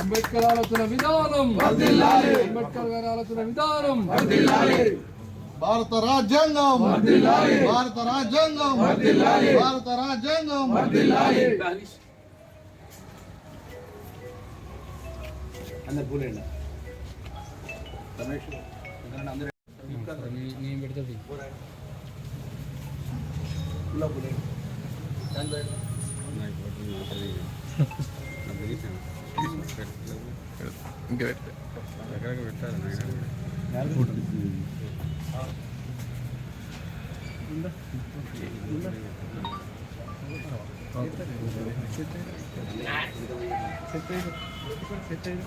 అంబేద్కర్ ఆలోచన విధానం. అంబేద్కర్ గారి ఆలోచన విధానం. భారత రాజ్యాంగం. భారత రాజ్యాంగం. భారత రాజ్యాంగం. అందరు നീ എടുത്തോട്ടി എനിക്ക് വരട്ടെ സെറ്റ് ചെയ്തു. സെറ്റ് ചെയ്തു.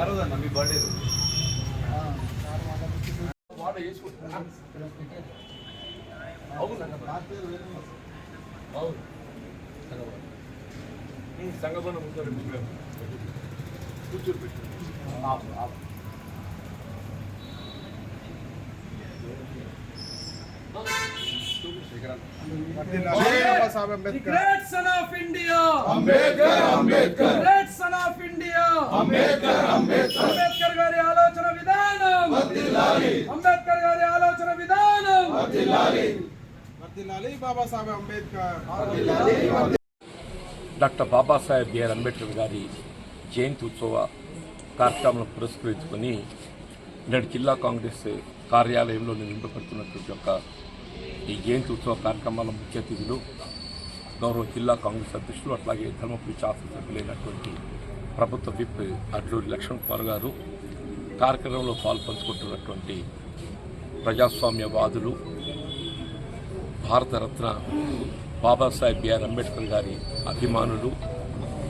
రోజన్న మీ బర్త్డే రోజు? చేసుకుంటున్నా అవును. అవును సంగమనం కూర్చోరు పెట్టు అంబేద్కర్ అంబేద్కర్ అంబేద్కర్ అంబేద్కర్ అంబేద్కర్ గారి ఆలోచన విధానం అంబేద్కర్ గారి ఆలోచన విధానం వర్ధిల్లాలి అంబేద్కర్ డాక్టర్ బాబాసాహెబ్ బిఆర్ అంబేద్కర్ గారి జయంతి ఉత్సవ కార్యక్రమం పురస్కరించుకొని నేడు జిల్లా కాంగ్రెస్ కార్యాలయంలో నిర్మింపబడుతున్నటువంటి యొక్క ఈ జయంతి ఉత్సవ కార్యక్రమాల ముఖ్య అతిథులు గౌరవ జిల్లా కాంగ్రెస్ అధ్యక్షులు అట్లాగే ధర్మపురి శాసనసభ్యులైనటువంటి ప్రభుత్వ విప్ అడ్లూరి లక్ష్మణ్ కుమార్ గారు కార్యక్రమంలో పాల్పంచుకుంటున్నటువంటి ప్రజాస్వామ్యవాదులు భారతరత్న బాబాసాహెబ్ బిఆర్ అంబేద్కర్ గారి అభిమానులు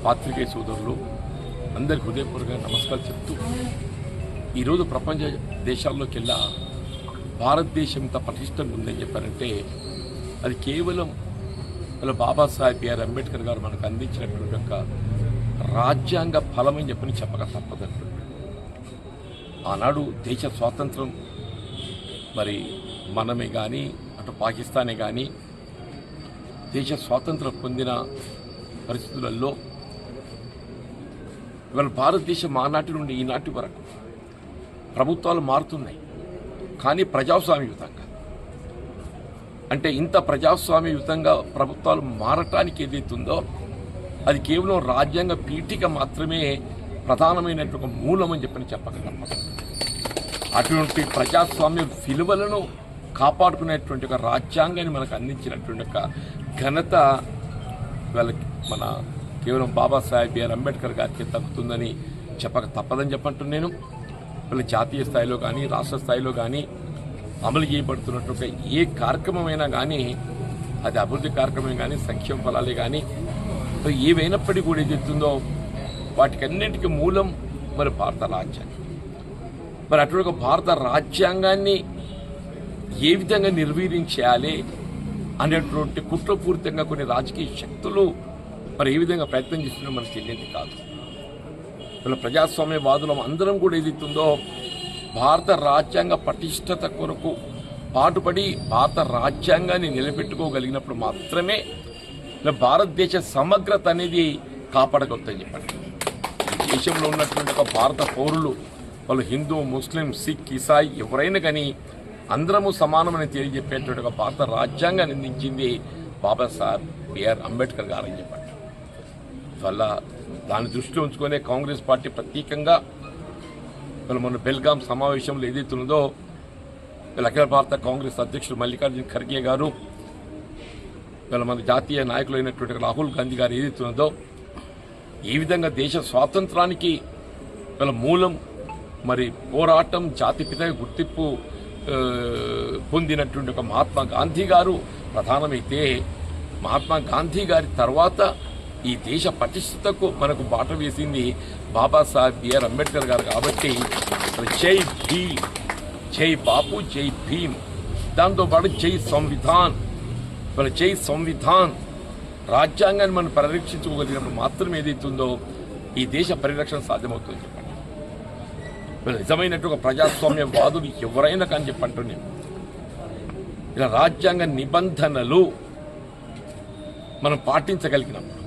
పాత్రికేయ సోదరులు అందరి హృదయపూర్వకంగా నమస్కారం చెప్తూ ఈరోజు ప్రపంచ దేశాల్లోకెల్లా భారతదేశం ఇంత పటిష్టంగా ఉందని చెప్పారంటే అది కేవలం వాళ్ళ బాబాసాహెబ్ బిఆర్ అంబేద్కర్ గారు మనకు అందించినటువంటి యొక్క రాజ్యాంగ ఫలమని చెప్పని చెప్పక తప్పదండి. ఆనాడు దేశ స్వాతంత్రం మరి మనమే కానీ అటు పాకిస్తానే కానీ దేశ స్వాతంత్రం పొందిన పరిస్థితులలో ఇవాళ భారతదేశం ఆనాటి నుండి ఈనాటి వరకు ప్రభుత్వాలు మారుతున్నాయి. కానీ ప్రజాస్వామ్యయుతంగా. అంటే ఇంత ప్రజాస్వామ్యయుతంగా ప్రభుత్వాలు మారటానికి ఏదైతుందో అది కేవలం రాజ్యాంగ పీఠిక మాత్రమే ప్రధానమైనటువంటి ఒక మూలం అని చెప్పని చెప్పగలం. అటువంటి ప్రజాస్వామ్య విలువలను కాపాడుకునేటువంటి ఒక రాజ్యాంగాన్ని మనకు అందించినటువంటి ఒక ఘనత వాళ్ళకి మన కేవలం బాబాసాహెబ్ బిఆర్ అంబేద్కర్ గారికి తగ్గుతుందని చెప్పక తప్పదని చెప్పంటున్నాను. మళ్ళీ జాతీయ స్థాయిలో కానీ రాష్ట్ర స్థాయిలో కానీ అమలు చేయబడుతున్నటువంటి ఏ కార్యక్రమమైనా కానీ అది అభివృద్ధి కార్యక్రమం కానీ సంక్షేమ ఫలాలే కానీ మరి ఏవైనప్పటికీ కూడా ఏదైతుందో వాటికన్నింటికి మూలం మరి భారత రాజ్యాంగం. మరి అటువంటి ఒక భారత రాజ్యాంగాన్ని ఏ విధంగా నిర్వీర్యం చేయాలి అనేటువంటి కుట్రపూరితంగా కొన్ని రాజకీయ శక్తులు మరి ఏ విధంగా ప్రయత్నం చేస్తున్నా మనకు తెలియదు కాదు. వీళ్ళ ప్రజాస్వామ్యవాదులం అందరం కూడా ఏదైతుందో భారత రాజ్యాంగ పటిష్టత కొరకు పాటుపడి భారత రాజ్యాంగాన్ని నిలబెట్టుకోగలిగినప్పుడు మాత్రమే భారతదేశ సమగ్రత అనేది కాపాడగలుగుతాయి చెప్పండి. దేశంలో ఉన్నటువంటి ఒక భారత పౌరులు వాళ్ళు హిందూ ముస్లిం సిక్ ఇసాయి ఎవరైనా కానీ అందరము సమానమని తెలియజెప్పేటువంటి ఒక భారత రాజ్యాంగాన్ని అందించింది బాబాసాహెబ్ బిఆర్ అంబేద్కర్ గారు అని చెప్పండి. వల్ల దాన్ని దృష్టిలో ఉంచుకునే కాంగ్రెస్ పార్టీ ప్రత్యేకంగా వీళ్ళు మొన్న బెల్గాం సమావేశంలో ఏదైతే వీళ్ళ అఖిల భారత కాంగ్రెస్ అధ్యక్షుడు మల్లికార్జున ఖర్గే గారు వీళ్ళ మన జాతీయ నాయకులు అయినటువంటి రాహుల్ గాంధీ గారు ఏదైతే ఉన్నదో ఏ విధంగా దేశ స్వాతంత్రానికి వీళ్ళ మూలం మరి పోరాటం జాతిపిత గుర్తింపు పొందినటువంటి ఒక మహాత్మా గాంధీ గారు ప్రధానమైతే మహాత్మా గాంధీ గారి తర్వాత ఈ దేశ పటిష్టతకు మనకు బాట వేసింది బాబాసాహెబ్ బిఆర్ అంబేద్కర్ గారు కాబట్టి జై భీమ్ జై బాపు జై భీమ్. దాంతోపాటు జై సంవిధాన్. మన జై సంవిధాన్. రాజ్యాంగాన్ని మనం పరిరక్షించుకోగలిగినప్పుడు మాత్రమే ఏదైతుందో ఈ దేశ పరిరక్షణ సాధ్యమవుతుంది చెప్పండి. వీళ్ళు నిజమైనట్టు ఒక ప్రజాస్వామ్య వాదులు ఎవరైనా కానీ చెప్పంటున్నాం ఇలా రాజ్యాంగ నిబంధనలు మనం పాటించగలిగినప్పుడు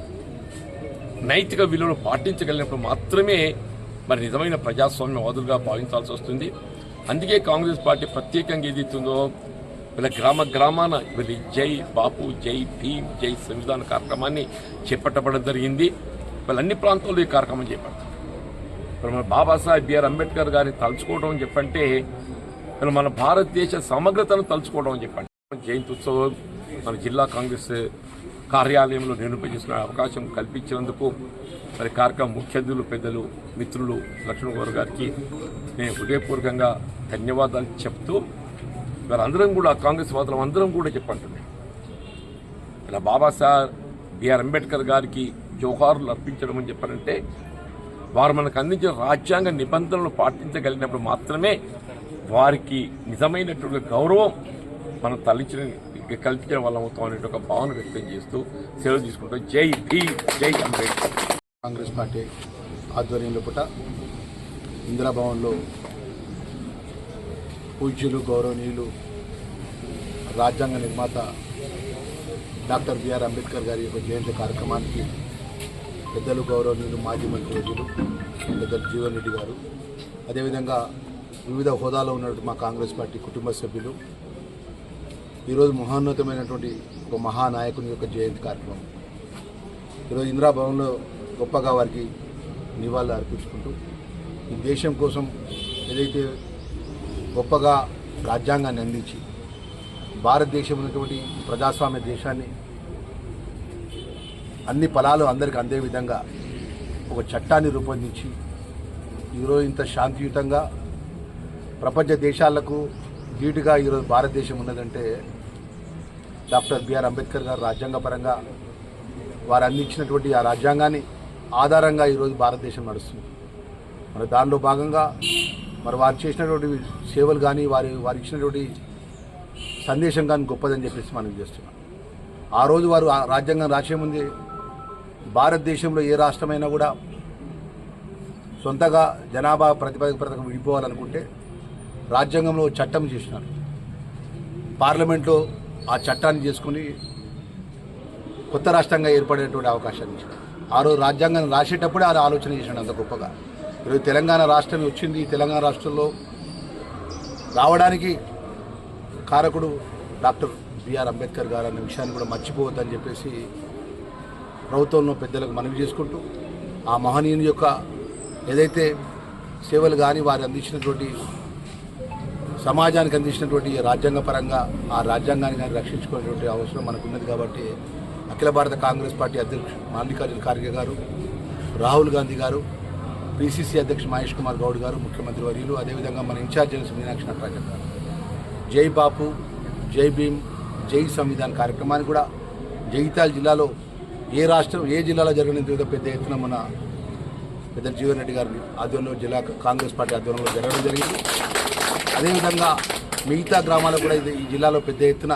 నైతిక విలువలు పాటించగలిగినప్పుడు మాత్రమే మరి నిజమైన ప్రజాస్వామ్యవాదులుగా భావించాల్సి వస్తుంది. అందుకే కాంగ్రెస్ పార్టీ ప్రత్యేకంగా ఏదైతుందో వీళ్ళ గ్రామ గ్రామాన వీళ్ళ జై బాపు జై భీమ్ జై సంవిధాన కార్యక్రమాన్ని చేపట్టబడడం జరిగింది. వాళ్ళ అన్ని ప్రాంతాల్లో ఈ కార్యక్రమం చేపడతారు. ఇప్పుడు మన బాబాసాహెబ్ బిఆర్ అంబేద్కర్ గారిని తలుచుకోవడం అని చెప్పంటే వీళ్ళు మన భారతదేశ సమగ్రతను తలుచుకోవడం అని చెప్పండి జయంతి ఉత్సవం మన జిల్లా కాంగ్రెస్ కార్యాలయంలో నిర్వహించిన అవకాశం కల్పించినందుకు మరి కార్యక్రమం ముఖ్య అతిథులు పెద్దలు మిత్రులు లక్ష్మణ్ గౌరవ్ గారికి నేను హృదయపూర్వకంగా ధన్యవాదాలు చెప్తూ వారందరం కూడా కాంగ్రెస్ వాదులం అందరం కూడా చెప్పంటున్నాం ఇలా బాబాసాహెబ్ బిఆర్ అంబేద్కర్ గారికి జోహార్లు అర్పించడం అని చెప్పారంటే వారు మనకు అందించిన రాజ్యాంగ నిబంధనలు పాటించగలిగినప్పుడు మాత్రమే వారికి నిజమైనటువంటి గౌరవం మనం తలించిన కల్పించిన వల్ల అవుతాం అనే ఒక భావన వ్యక్తం చేస్తూ సెలవు తీసుకుంటాం జై భీ జై అంబేద్కర్. కాంగ్రెస్ పార్టీ ఆధ్వర్యంలో పుట ఇందిరాభవన్లో పూజ్యులు గౌరవనీయులు రాజ్యాంగ నిర్మాత డాక్టర్ బిఆర్ అంబేద్కర్ గారి యొక్క జయంతి కార్యక్రమానికి పెద్దలు గౌరవనీయులు మాజీ మంత్రివర్యులు పెద్దలు జీవన్ రెడ్డి గారు అదేవిధంగా వివిధ హోదాలో ఉన్నటువంటి మా కాంగ్రెస్ పార్టీ కుటుంబ సభ్యులు ఈరోజు మహోన్నతమైనటువంటి ఒక మహానాయకుని యొక్క జయంతి కార్యక్రమం. ఈరోజు ఇందిరాభవన్లో గొప్పగా వారికి నివాళులు అర్పించుకుంటూ ఈ దేశం కోసం ఏదైతే గొప్పగా రాజ్యాంగాన్ని అందించి భారతదేశం ఉన్నటువంటి ప్రజాస్వామ్య దేశాన్ని అన్ని ఫలాలు అందరికి అందే విధంగా ఒక చట్టాన్ని రూపొందించి ఈరోజు ఇంత శాంతియుతంగా ప్రపంచ దేశాలకు ధీటుగా ఈరోజు భారతదేశం ఉన్నదంటే డాక్టర్ బిఆర్ అంబేద్కర్ గారు రాజ్యాంగపరంగా వారు అందించినటువంటి ఆ రాజ్యాంగాన్ని ఆధారంగా ఈరోజు భారతదేశం నడుస్తుంది. మరి దానిలో భాగంగా మరి వారు చేసినటువంటి సేవలు కానీ వారి వారు ఇచ్చినటువంటి సందేశం కానీ గొప్పదని చెప్పేసి మనం చేస్తున్నాం. ఆ రోజు వారు ఆ రాజ్యాంగం రాసే ముందే భారతదేశంలో ఏ రాష్ట్రమైనా కూడా సొంతగా జనాభా ప్రతిపాదక పథకం విడిపోవాలనుకుంటే రాజ్యాంగంలో చట్టం చేసినారు. పార్లమెంట్లో ఆ చట్టాన్ని చేసుకుని కొత్త రాష్ట్రంగా ఏర్పడేటువంటి అవకాశాన్ని ఇచ్చాడు. ఆ రోజు రాజ్యాంగాన్ని రాసేటప్పుడే ఆ ఆలోచన చేశాడు అంత గొప్పగా. ఈరోజు తెలంగాణ రాష్ట్రం వచ్చింది ఈ తెలంగాణ రాష్ట్రంలో రావడానికి కారకుడు డాక్టర్ బిఆర్ అంబేద్కర్ గారు అన్న విషయాన్ని కూడా మర్చిపోవద్దని చెప్పేసి ప్రభుత్వంలో పెద్దలకు మనవి చేసుకుంటూ ఆ మహనీయుని యొక్క ఏదైతే సేవలు కానీ వారు అందించినటువంటి సమాజానికి అందించినటువంటి రాజ్యాంగ పరంగా ఆ రాజ్యాంగాన్ని కానీ రక్షించుకునేటువంటి అవసరం మనకు ఉన్నది కాబట్టి అఖిల భారత కాంగ్రెస్ పార్టీ అధ్యక్షుడు మల్లికార్జున ఖార్గే గారు రాహుల్ గాంధీ గారు పిసిసి అధ్యక్షుడు మహేష్ కుమార్ గౌడ్ గారు ముఖ్యమంత్రి వర్యులు అదేవిధంగా మన ఇన్ఛార్జ్ మీనాక్షి నటరాజన్ గారు. జై బాపు జై భీమ్ జై సంవిధాన్ కార్యక్రమాన్ని కూడా జగిత్యాల జిల్లాలో ఏ రాష్ట్రం ఏ జిల్లాలో జరిగిన వివిధ పెద్ద ఎత్తున మన పెద్ద జీవన్ రెడ్డి గారి ఆధ్వర్యంలో జిల్లా కాంగ్రెస్ పార్టీ ఆధ్వర్యంలో జరగడం జరిగింది. అదేవిధంగా మిగతా గ్రామాలకు కూడా ఇది ఈ జిల్లాలో పెద్ద ఎత్తున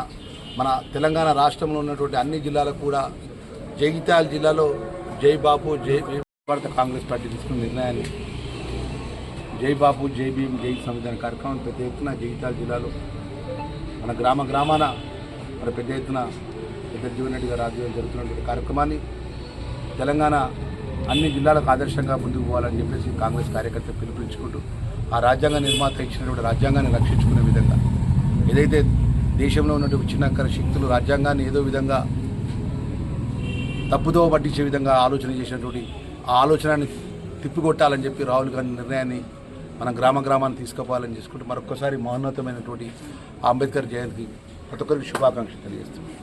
మన తెలంగాణ రాష్ట్రంలో ఉన్నటువంటి అన్ని జిల్లాలకు కూడా జగిత్యాల జిల్లాలో జై బాపు జై భారత కాంగ్రెస్ పార్టీ తీసుకున్న నిర్ణయాన్ని జై బాపు జై భీమ్ జై సంవిధాన కార్యక్రమం పెద్ద ఎత్తున జగిత్యాల జిల్లాలో మన గ్రామ గ్రామాన మన పెద్ద ఎత్తున పెద్ద జీవన్ రెడ్డి జరుగుతున్నటువంటి కార్యక్రమాన్ని తెలంగాణ అన్ని జిల్లాలకు ఆదర్శంగా ముందుకు పోవాలని చెప్పేసి కాంగ్రెస్ కార్యకర్తలు పిలుపునిచ్చుకుంటూ ఆ రాజ్యాంగ నిర్మాత ఇచ్చినటువంటి రాజ్యాంగాన్ని రక్షించుకునే విధంగా. ఏదైతే దేశంలో ఉన్నటువంటి విచ్ఛిన్నకర శక్తులు రాజ్యాంగాన్ని ఏదో విధంగా తప్పుదో పట్టించే విధంగా ఆలోచన చేసినటువంటి ఆ ఆలోచనని తిప్పికొట్టాలని చెప్పి రాహుల్ గాంధీ నిర్ణయాన్ని మనం గ్రామ గ్రామాన్ని తీసుకుపోవాలని చేసుకుంటూ మరొకసారి మహోన్నతమైనటువంటి అంబేద్కర్ జయంతికి ప్రతి ఒక్కరికి శుభాకాంక్షలు తెలియజేస్తున్నాం.